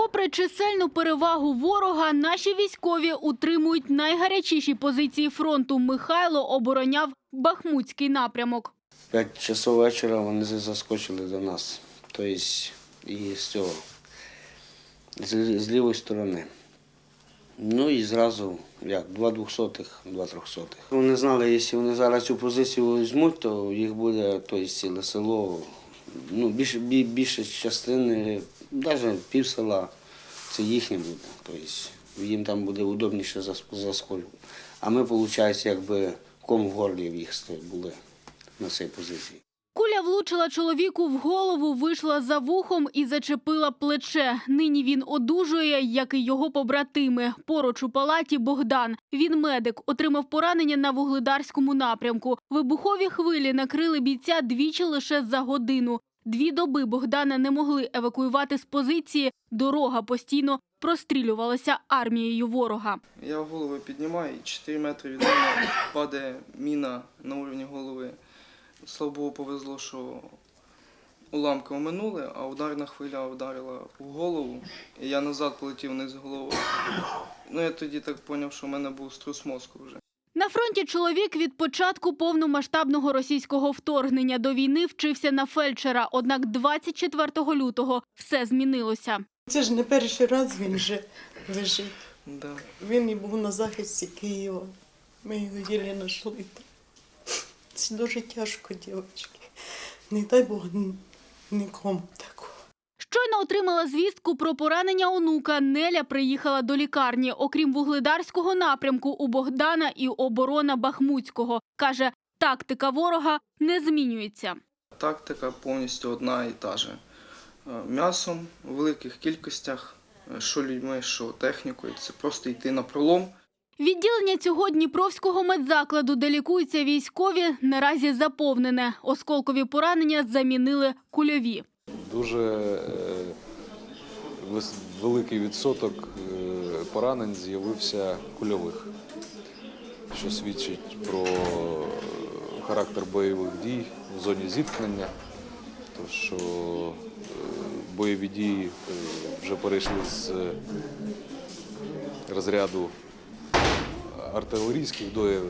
Попри чисельну перевагу ворога, наші військові утримують найгарячіші позиції фронту. Михайло обороняв Бахмутський напрямок. П'ять часов вечора вони заскочили до нас. Тобто і з цього, з, з лівої сторони. Ну і зразу, як, два двохсотих, два трьохсотих. Вони знали, якщо вони зараз цю позицію візьмуть, то їх буде тобто, ціле село, ну, більше, більше частини, навіть пів села, це їхнє буде. Тобто їм там буде удобніше зас- заскочити. А ми, виходить, якби ком в горлі в їх були на цій позиції. Куля влучила чоловіку в голову, вийшла за вухом і зачепила плече. Нині він одужує, як і його побратими. Поруч у палаті Богдан. Він медик, отримав поранення на вугледарському напрямку. Вибухові хвилі накрили бійця двічі лише за годину. Дві доби Богдана не могли евакуювати з позиції. Дорога постійно прострілювалася армією ворога. Я голову піднімаю, і 4 метри від мене падає міна на уровні голови. Слава Богу, повезло, що уламки оминули, а ударна хвиля вдарила в голову, і я назад полетів вниз головою. Ну, я тоді так зрозумів, що в мене був струс мозку вже. На фронті чоловік від початку повномасштабного російського вторгнення до війни вчився на фельдшера. Однак 24 лютого все змінилося. Це ж не перший раз він вже лежить. Да. Він і був на захисті Києва. Ми його єлі знайшли. Це дуже тяжко, дівчатки. Не дай Бог нікому такого. Щойно отримала звістку про поранення онука. Неля приїхала до лікарні. Окрім вугледарського напрямку, у Богдана і оборона Бахмутського. Каже, тактика ворога не змінюється. Тактика повністю одна і та же. Е, М'ясом у великих кількостях, е, що людьми, що технікою. Це просто йти на пролом. Відділення цього Дніпровського медзакладу, де лікуються військові, наразі заповнене. Осколкові поранення замінили кульові. Дуже е, великий відсоток е, поранень з'явився кульових, що свідчить про характер бойових дій в зоні зіткнення, то що е, бойові дії е, вже перейшли з е, розряду артилерійських до,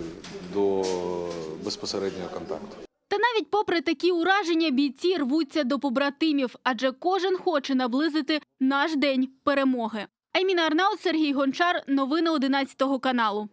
до безпосереднього контакту. Та навіть попри такі ураження бійці рвуться до побратимів, адже кожен хоче наблизити наш день перемоги. Айміна Арнаут, Сергій Гончар. Новини 11 каналу.